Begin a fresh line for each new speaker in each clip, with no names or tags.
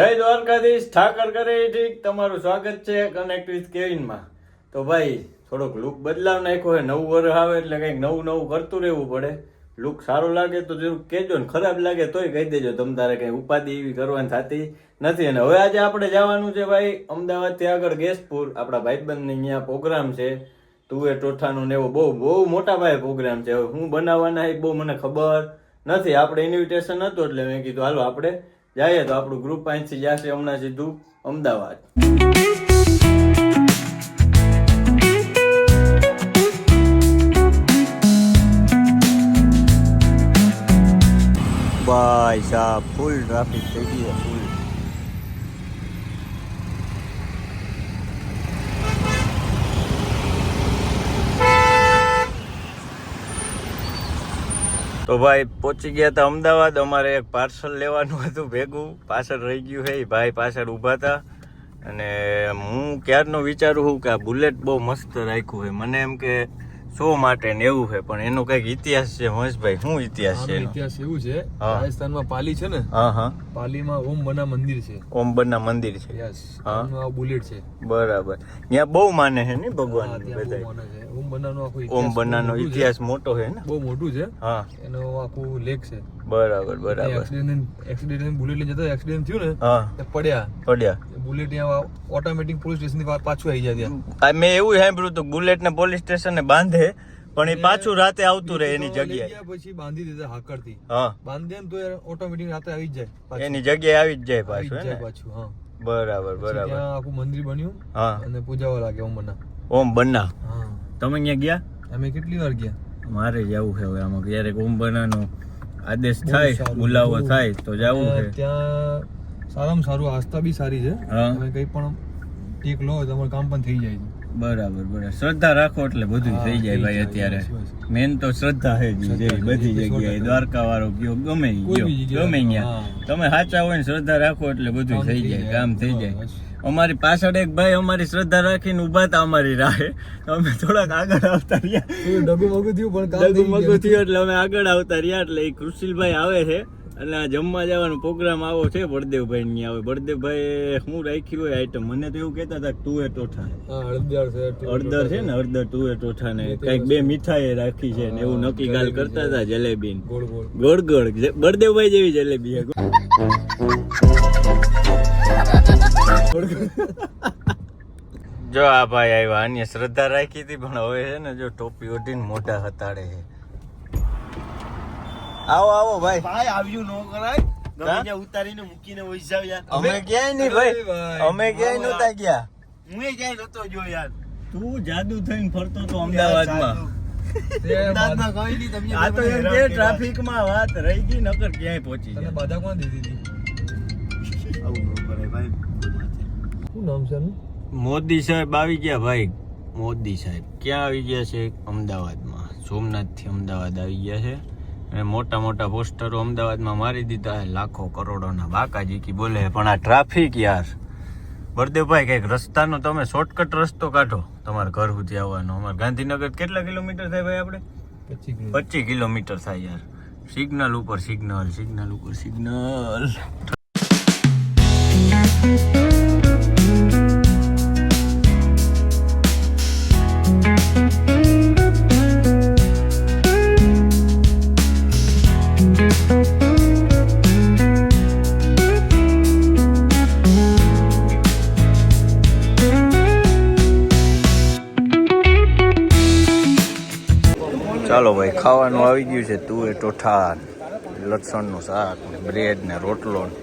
જય દ્વારકાધીશ, ઠાકર કરે ઠીક. તમારું સ્વાગત છે કનેક્ટ વિથ કેવિનમાં તો ભાઈ, થોડોક લુક બદલાવ નાખ્યો હોય નવું વર્ષ આવે એટલે કંઈક નવું નવું કરતું રહેવું પડે. લુક સારો લાગે તો જરૂર કહેજો ને ખરાબ લાગે તોય કહી દેજો. તમ તારે કંઈ ઉપાધિ એવી કરવાની થતી નથી. અને હવે આજે આપણે જવાનું છે ભાઈ, અમદાવાદથી આગળ ગેસપુર. આપણા ભાઈબંધને અહીંયા પ્રોગ્રામ છે. તુએ ટોઠાનો ને એવો બહુ બહુ મોટા ભાઈ પ્રોગ્રામ છે. હવે હું બનાવવાના એ બહુ મને ખબર નથી. આપણે ઇન્વિટેશન હતું એટલે મેં કીધું, હાલો, આપણે જઈએ તો આપણું ગ્રુપ અહીંથી જશે હમણાં સીધું અમદાવાદ. ભાઈ સાહેબ ફૂલ ટ્રાફિક થઈ ગઈ ફૂલ તો ભાઈ પહોંચી ગયા હતા અમદાવાદ. અમારે એક પાર્સલ લેવાનું હતું ભેગું. પાછળ રહી ગયું હે ભાઈ પાછળ ઊભા હતા. અને હું ક્યારનો વિચારું છું કે આ બુલેટ બહુ મસ્ત રાખ્યું હોય મને એમ કે શો માટે ને એવું છે પણ એનો કંઈક ઇતિહાસ છે મહેશભાઈ શું ઇતિહાસ છે
ઇતિહાસ એવું છે. રાજસ્થાનમાં પાલી છે ને
હા હા.
પાલીમાં ઓમ બના મંદિર છે.
ઓમ બના મંદિર છે.
યસ
હા.
બુલેટ છે.
બરાબર. ત્યાં બહુ માને છે ને ભગવાન બધા
ઓમ બનાનો આખો
ઓમ
છે.
ઇતિહાસ મોટો છે ને?
બહુ મોટું છે.
હા.
એનો આખું લેખ છે.
બરાબર બરાબર.
એક્સિડન્ટ એક્સિડન્ટ બુલેટ લઈને જતો એક્સિડન્ટ થયું ને
હા.
પડ્યા.
પડ્યા.
બુલેટ ત્યાં ઓટોમેટિક પોલીસ સ્ટેશનથી પાછું આવી જાય ત્યાં.
મેં એવું સાંભળ્યું હતું બુલેટ ને પોલીસ સ્ટેશન ને બાંધે પણ એ પાછું રાતે આવતું રહે એની જગ્યાએ.
પછી બાંધી દીધા હાકરથી
હા.
બાંધે તો ઓટોમેટિક રાતે આવી જ જાય
એની જગ્યાએ આવી જ જાય પાછું હે
પાછું હા.
બરાબર બરાબર.
આખું મંદિર બન્યું
હા.
અને પૂજાવા લાગે ઓમ બના
ઓમ બન્ના?
હા.
તમે અહીંયા ગયા?
અમે કેટલી વાર ગયા?
મારે જવું છે હવે આમાં ક્યારેક ઓમ બનાનો આદેશ થાય બોલાવો થાય તો જવું છે.
ત્યાં સારામાં સારું આસ્થા બી સારી છે. તમે કઈ પણ ટેક લો તમારું કામ પણ થઈ જાય છે.
બરાબર બરાબર. શ્રદ્ધા રાખો એટલે બધું થઈ જાય ભાઈ અત્યારે. મેન તો શ્રદ્ધા છે જ જે બધી જગ્યાએ. દ્વારકા વાળો ગયો ગમે ગયો ગમે ત્યાં તમે સાચા હોય ને શ્રદ્ધા રાખો એટલે બધું થઈ જાય કામ થઈ જાય. અમારી પાછળ એક ભાઈ અમારી શ્રદ્ધા રાખીને ઊભા હતા અમારી રાહે. અમે થોડાક આગળ આવતા રહ્યા.
ડગું મગું થયું પણ
ડગુ મગુ થયું એટલે અમે આગળ આવતા રહ્યા એટલે એ કૃષિલભાઈ આવે છે. અને આ જમવા જવાનો પ્રોગ્રામ આવો છે બળદેવભાઈ ની આવે. બળદેવભાઈ શું રાખ્યું હોય આઈટમ મને તો એવું કહેતા હતા કે તુવે ટોઠા.
હળદર છે
ને હળદર તુવે ટોઠા ને. કંઈક બે મીઠાઈ રાખી છે ને એવું નક્કી ગાલ કરતા હતા જલેબી.
ગોળ
બળદેવભાઈ જેવી જલેબી જો આ ભાઈ આવ્યા અન્ય શ્રદ્ધા રાખી હતી પણ હવે છે ને જો ટોપી ઓઢીને મોટા હતાડે છે. આવો આવો ભાઈ.
ભાઈ આવ્યું નો કરાય. ગમે ઉતારીને મૂકીને વહી જાવ યાર.
અમે ક્યાંય નહીં ભાઈ. અમે ક્યાંય નહોતા ગયા.
હું એ ક્યાંય નતો જો યાર.
તું જાદુ થઈને ફરતો તો અમદાવાદમાં.
તે
અમદાવાદમાં કઈ નહીં તમે
આ તો એમ કે ટ્રાફિકમાં વાત રહી ગઈ નકર ક્યાંય પહોંચી
તને બધા કોણ દીધી હતી?
આવું ન ભાઈ
શું નામ છે
મોદી સાહેબ આવી ગયા ભાઈ. મોદી સાહેબ ક્યાં આવી ગયા છે? અમદાવાદમાં. સોમનાથથી અમદાવાદ આવી ગયા છે. અને મોટા મોટા પોસ્ટરો અમદાવાદમાં મારી દીધા લાખો કરોડોના બાકાજી કી બોલે પણ આ ટ્રાફિક યાર. બળદેવભાઈ કંઈક રસ્તાનો તમે શોર્ટકટ રસ્તો કાઢો. તમારા ઘર સુધી આવવાનો. અમારે ગાંધીનગર કેટલા કિલોમીટર થાય ભાઈ આપણે?
પચીસ
પચીસ કિલોમીટર થાય યાર. સિગ્નલ ઉપર સિગ્નલ સિગ્નલ ઉપર સિગ્નલ ભાઈ ખાવાનું આવી ગયું છે. તુવે ટોઠા લસણનું શાક બ્રેડ ને રોટલો ને.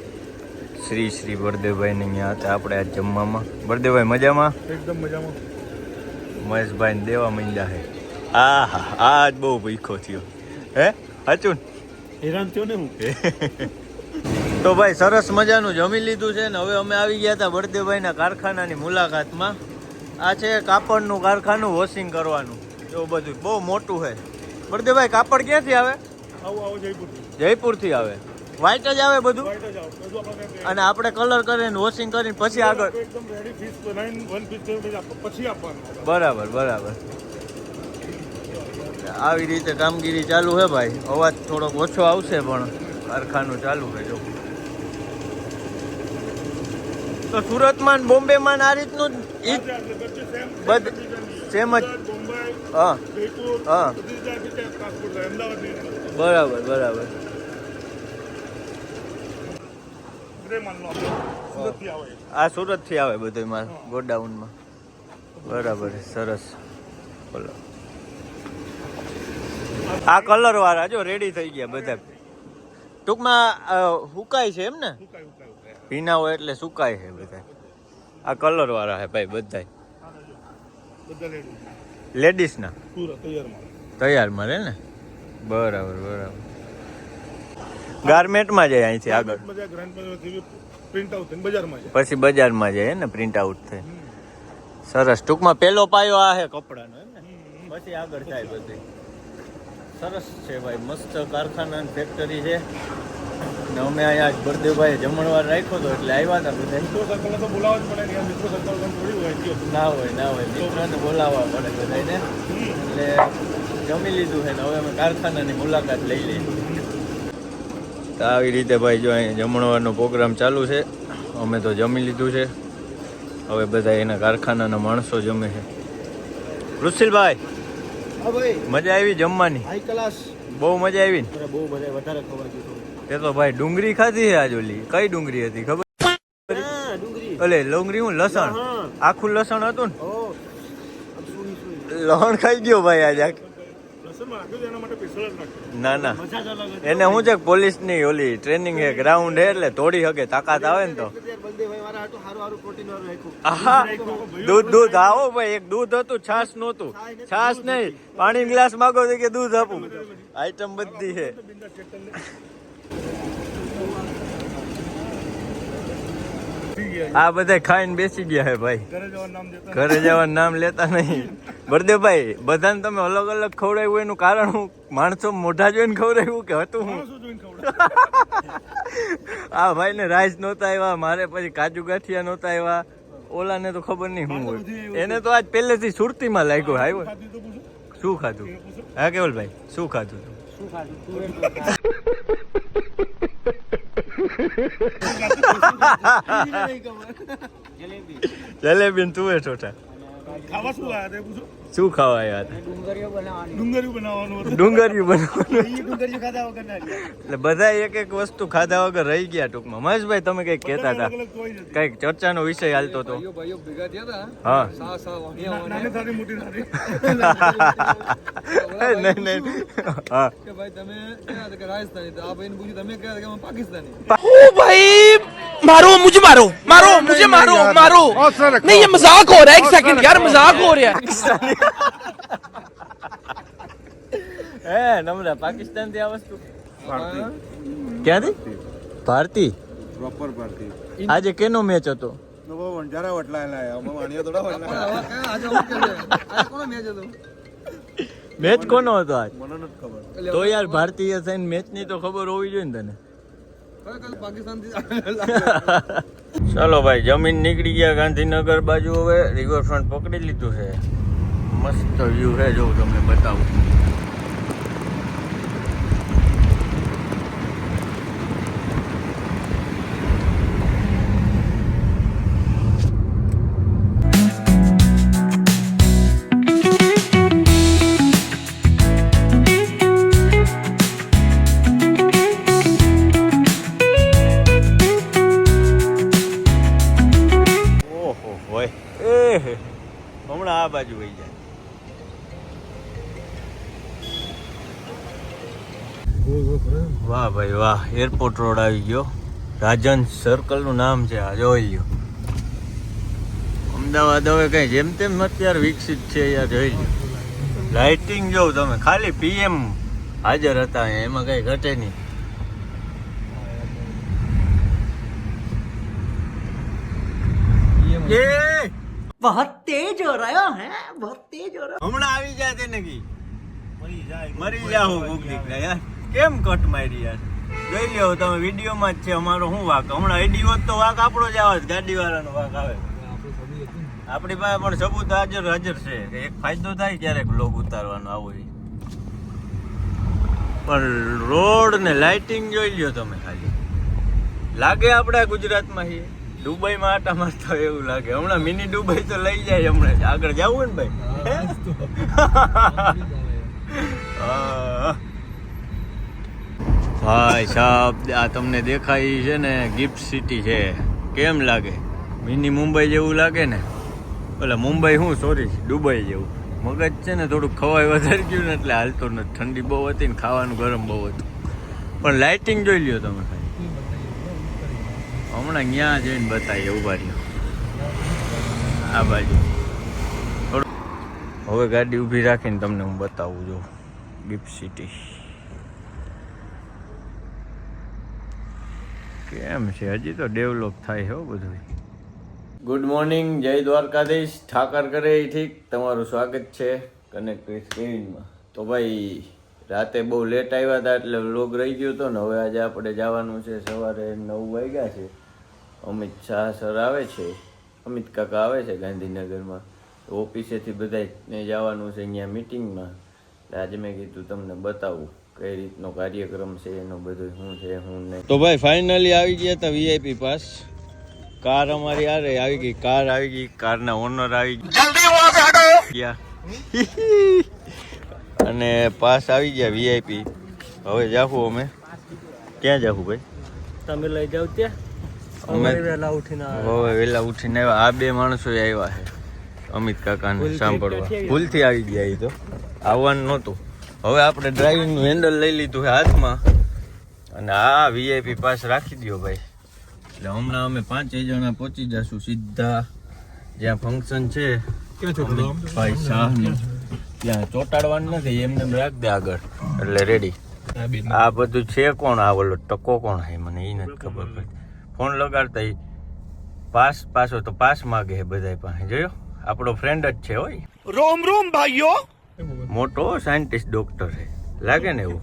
શ્રી શ્રી બળદેવભાઈ ને અહીંયા હતા આપણે આજ જમવામાં. બળદેવભાઈ મજામાં?
એકદમ મજામાં.
મહેશભાઈ ને દેવા માંડ્યા છે આ હા આજ બહુ ભીખો થયો. હે હાચું
હેરાન થયો ને હું?
તો ભાઈ સરસ મજાનું જમી લીધું છે ને હવે અમે આવી ગયા હતા બળદેવભાઈના કારખાનાની મુલાકાતમાં. આ છે કાપડનું કારખાનું વોશિંગ કરવાનું. એવું બધું. બહુ મોટું છે બળદેવભાઈ કાપડ ક્યાંથી આવે?
આવું આવું જયપુર
જયપુરથી આવે. વ્હાઈટ જ આવે બધું? અને આપણે કલર કરીને વોશિંગ કરીને પછી આગળ બરાબર બરાબર. આવી રીતે કામગીરી ચાલુ છે ભાઈ. અવાજ થોડોક ઓછો આવશે પણ કારખાનું ચાલુ છે જો. તો સુરતમાં ને બોમ્બેમાં આ રીતનું
બધું સેમ
જ. હા. હા. બરાબર બરાબર.
આ સુરતથી આવે
આ સુરતથી આવે બધું માલ ગોડાઉનમાં. બરાબર સરસ. બોલો. આ કલર વાળા જો રેડી થઈ ગયા બધા. ટૂંકમાં હુકાય છે એમ ને? ભીના હોય એટલે સુકાય છે બધા. આ કલર વાળા છે ભાઈ બધા
બધા રેડી
લેડીઝના?
પૂરા તૈયાર માલ.
તૈયાર મળે ને? બરાબર બરાબર. ગાર્મેન્ટમાં જાય અહીંથી આગળ.
પછી પ્રિન્ટ આઉટ બજારમાં જાય.
પછી બજારમાં જાય ને પ્રિન્ટ આઉટ થાય. સરસ. ટૂંકમાં પેલો પાયો આ છે કપડાનો એમ ને? પછી આગળ થાય બધી. સરસ છે ભાઈ મસ્ત કારખાના ફેક્ટરી છે. ને અમે અહીંયા જ બળદેવભાઈ જમણવાર રાખ્યો હતો એટલે આવ્યા હતા બધા.
મિત્રો સર્કલને તો બોલાવવા જ પડે મિત્રો સર્કલ પણ થોડી હોય
ના હોય ના હોય. મિત્રને બોલાવવા પડે બધાને એટલે જમી લીધું છે ને હવે અમે કારખાનાની મુલાકાત લઈ લીધી તો આવી રીતે ભાઈ જો અહીં જમણવારનો પ્રોગ્રામ ચાલુ છે. અમે તો જમી લીધું છે. હવે બધા એના કારખાનાના માણસો જમે છે. રુશિલભાઈ
હા ભાઈ.
મજા આવી જમવાની? બહુ મજા આવી ને?
બહુ બધા વધારે ખવાય છે
તે ભાઈ ડુંગળી ખાધી છે આજ ઓલી કઈ ડુંગળી હતી ખબર?
હા ડુંગળી.
ઓલે ડુંગળી હું લસણ. આખું લસણ હતું ને? લસણ ખાઈ ગયો ભાઈ આજે ના ના. એને હું છે પોલીસની ઓલી ટ્રેનિંગ છે ગ્રાઉન્ડ હે એટલે તોડી શકે તાકાત આવે ને તો. દૂધ દૂધ. આવો ભાઈ એક દૂધ હતું છાસ નહોતું. છાસ નહીં. પાણી ગ્લાસ માગો તો કે દૂધ આપું. આઈટમ બધી છે
બિંદાસ ચેક કરી લે. થઈ ગયા
આ બધા ખાઈને બેસી ગયા હે ભાઈ.
ઘરે જવાનું નામ દેતા
ઘરે જવાનું નામ લેતા નહીં. બળદેવભાઈ બધાને તમે અલગ અલગ ખવડાવ્યું એનું કારણ હું માણસો મોઢા જોઈને ખવડાવ્યું કે હતું હું?
શું જોઈને ખવડાવે
આ ભાઈને રાઈસ નહોતા આવ્યા મારે પછી કાજુ ગાંઠિયા નહોતા આવ્યા. ઓલાને તો ખબર નહીં હું હોય. એને તો આજ પહેલેથી સુરતીમાં લાગ્યો આવ્યો. શું ખાધું હા કેવલભાઈ શું ખાધું
શું ખાધું જલેબી.
જલેબી તું એ છોટા.
ખાવા શું લાયા હતા પૂછો?
શું ખાવા આવ્યા હતા?
ડુંગળીઓ બનાવવાનું.
ડુંગળીઓ બનાવવાનું
ડુંગળીઓ બનાવવાનું.
ડુંગળીઓ ખાધા વગર
એટલે બધા એક એક વસ્તુ ખાધા વગર રહી ગયા ટૂંકમાં. મહેશભાઈ તમે કંઈક કહેતા હતા? કંઈક ચર્ચાનો વિષય હાલતો હતો. હા.
સા સા
મોટી
નહીં નહીં હા.
કે ભાઈ તમે કે રાજસ્થાની. તો આ ભાઈને પૂછ્યું તમે કે પાકિસ્તાની?
ઓ ભાઈ मारो मुझे मारो मारो मुझे मारो मारो नहीं ये मजाक हो रहा है एक सेकंड यार मजाक हो रहा है
હે નમ્રા પાકિસ્તાન થી આ વસ્તુ ક્યાંથી ભારતી
પ્રોપર ભારતી
આજે કેનો મેચ હતો
નવો વંજારા વટલા લાયા અમે વાણિયા થોડા
પણ
વટલા
હવે ક્યાં આજે હું કે આજે કોનો મેચ હતો
મેચ કોનો હતો આજ
મને નથી ખબર
એટલે
તો યાર ભારતીય થઈને મેચ ની તો ખબર હોવી જોઈએ ને તને
ખરેખર પાકિસ્તાનથી
ચાલો ભાઈ, જમીન નીકળી ગયા ગાંધીનગર બાજુ હવે. રિવરફ્રન્ટ પકડી લીધું છે. મસ્ત વ્યૂ છે, જો તમને બતાવું. ભાઈ વાહ એરપોર્ટ રોડ આવી ગયો. રાજન સર્કલનું નામ છે આ જોઈ લ્યો. અમદાવાદ હવે કઈ જેમ તેમ અત્યારે વિકસિત છે યાર જોઈ લ્યો. લાઇટિંગ જોઉં તમે ખાલી પીએમ હાજર હતા એમાં કંઈ ઘટે નહીં. એ!
તેજ હો રહ્યો હે? બહુત તેજ હો રહ્યો.
હમણાં આવી જાય તે નકી મરી જાય મરી જાઉં ભૂખ દીકરા યાર. કેમ કટ મારી યાર જોઈ લ્યો તમે વિડીયોમાં જ છે અમારો શું વાક? હમણાં એડી હોત તો વાક આપણો જ આવે ગાડી વાળાનો વાક આવે આપણી પાસે પણ સબૂત હાજર હાજર છે. કે એક ફાયદો થાય ક્યારેક બ્લોગ ઉતારવાનો આવો ઈ. પણ રોડ ને લાઇટિંગ જોઈ લ્યો તમે ખાલી. લાગે આપણા ગુજરાતમાં છીએ દુબઈમાં આટા મારતો હોય એવું લાગે. હમણાં મિની દુબઈ તો લઈ જાય હમણાં. આગળ જવું ને ભાઈ? હા. ભાઈ સાહેબ આ તમને દેખાય છે ને, ગિફ્ટ સિટી છે. કેમ લાગે? મિની મુંબઈ જેવું લાગે ને? એટલે મુંબઈ હું સોરી દુબઈ જેવું. મગજ છે ને થોડુંક ખવાય વધારે ગયું ને, એટલે હાલતો નથી ઠંડી બહુ હતી ને, ખાવાનું ગરમ બહુ હતું. પણ લાઇટિંગ જોઈ લ્યો તમે ખાલી. હમણાં ત્યાં જઈને બતાવીએ ઊભા રહ્યો. આ બાજુ. હવે ગાડી ઊભી રાખીને તમને હું બતાવું, જો. ગિફ્ટ સિટી. કેમ છે, હજી તો ડેવલપ થાય હો બધું. ગુડ મોર્નિંગ જય દ્વારકાધીશ. ઠાકર કરે ઠીક. તમારું સ્વાગત છે કનેક્ટ વિથ કેવિનમાં તો ભાઈ, રાતે બહુ લેટ આવ્યા હતા એટલે વ્લોગ રહી ગયો હતો ને, હવે આજે આપણે જવાનું છે સવારે નવ વાગ્યા છે. અમિત શાહ સર આવે છે. અમિત કાકા આવે છે ગાંધીનગરમાં. ઓફિસેથી બધાને જવાનું છે અહીંયા મિટિંગમાં એટલે આજે મેં કીધું તમને બતાવું. કઈ રીતનો કાર્યક્રમ છે એનું બધું શું છે શું નહીં. તો ભાઈ ફાઇનલી આવી ગયા હતા વીઆઈપી પાસ કાર અમારી આ રહી આવી ગઈ કાર આવી ગઈ કારના ઓનર આવી ગયા. અને પાસ આવી ગયા વીઆઈપી હવે જાવું અમે. ક્યાં જાવું ભાઈ?
તમે લઈ જાવ ત્યાં?
અમે
વહેલા ઉઠીને
હવે વેલા ઉઠીને આવ્યા. આ બે માણસો આવ્યા છે અમિત કાકાને સાંભળવા. ભૂલથી આવી ગયા એ તો. આવવાનું નહોતું. હવે આપણે ડ્રાઇવિંગનું હેન્ડલ લઈ લીધું છે હાથમાં. અને આ વીઆઈપી પાસ રાખી દો ભાઈ. એટલે હમણાં અમે પાંચેય જણા પહોંચી જશું સીધા. જ્યાં ફંક્શન છે ભાઈ શાહનું. ત્યાં ચોટાડવાનું નથી એમને રાખ દે આગળ. એટલે રેડી આ બધું છે કોણ? આ ઓલો ટકો કોણ છે? મને એ નથી ખબર પડતી ફોન લગાડતા એ પાસ પાછો તો પાસ માગે છે બધા પાસે. જોયો? આપણો ફ્રેન્ડ જ છે હોય.
રોમ રોમ ભાઈઓ!
મોટો સાયન્ટિસ્ટ ડોક્ટર છે. લાગે ને એવું.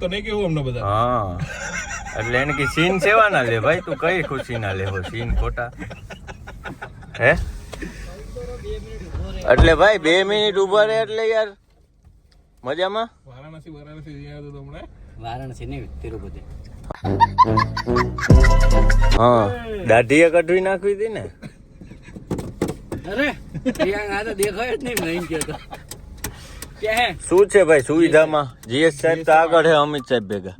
તો નહીં કેવું અમને બધા.
હા. એટલે એને કે સીન સેવા લે ભાઈ તું કઈ ખુશીના લેવો સીન ખોટા. હે? એટલે ભાઈ બે મિનિટ ઊભા રહે એટલે યાર. મજામાં?
વારાણસી વારાણસી
નહીં તિરુપતિ.
હા દાઢીએ કઢવી નાખવી હતી ને?
અરે આ તો દેખાય જ નહીં નહીં કહેતો.
શું છે ભાઈ સુવિધામાં? જીએસ સાહેબ તો આગળ છે અમિત સાહેબ ભેગા.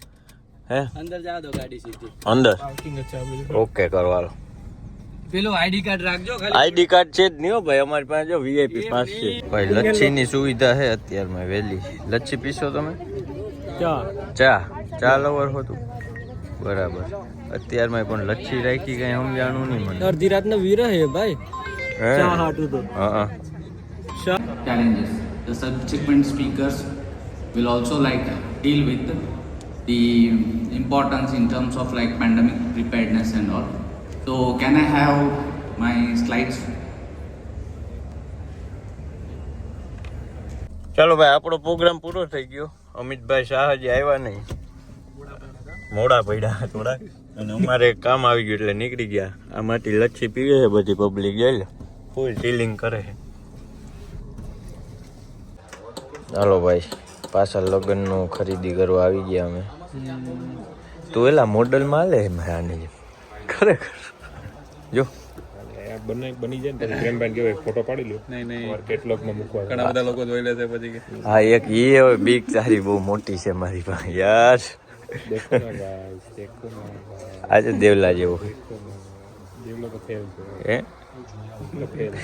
હે?
અંદર જા દો ગાડી સીધી.
અંદર? ઓકે કરવાલો
પેલું આઈડી કાર્ડ રાખજો ખાલી.
આઈડી કાર્ડ છે જ નહીં હો ભાઈ અમારી પાસે જો વીઆઈપી પાસ છે. ભાઈ લચ્છીની સુવિધા છે અત્યારમાં વહેલી લચ્છી પીશો તમે?
ચા.
ચા. ચા લવર હો તું. બરાબર. અત્યારમાં પણ લચ્છી રાખી કઈ સમજાણું નહીં મને.
અડધી રાતનો વીર હે ભાઈ.
હે?
ચા હાટું તો.
હા હા.
challenges. The subsequent speakers will also like deal with the importance in terms of like pandemic preparedness and all. So can I have my slides?
ચાલો ભાઈ આપણો પ્રોગ્રામ પૂરો થઈ ગયો અમિતભાઈ શાહ હજી આવ્યા નહીં મોડા પડ્યા થોડા અને અમારે કામ આવી ગયું એટલે નીકળી ગયા આમાંથી લચ્છી પીવે છે બધી પબ્લિક જાય ફૂલ ચિલિંગ કરે છે ચાલો ભાઈ પાછા લગ્નનું ખરીદી કરવા આવી ગયા અમે. તું એલા મોડલમાં લે મેં આની. ખરેખર? જો.
બને બની જાય ને કહેવાય ફોટો પાડી લ્યો નહીં નહીં કેટલોગમાં મૂકવા
ઘણા બધા લોકો જોઈ લેશે પછી
હા એક એ હવે બીક તારી બહુ મોટી છે મારી પાસે યાર. આજે દેવલા જેવું.
જેવલો તો ફેલ છે.
હે?
ફેલ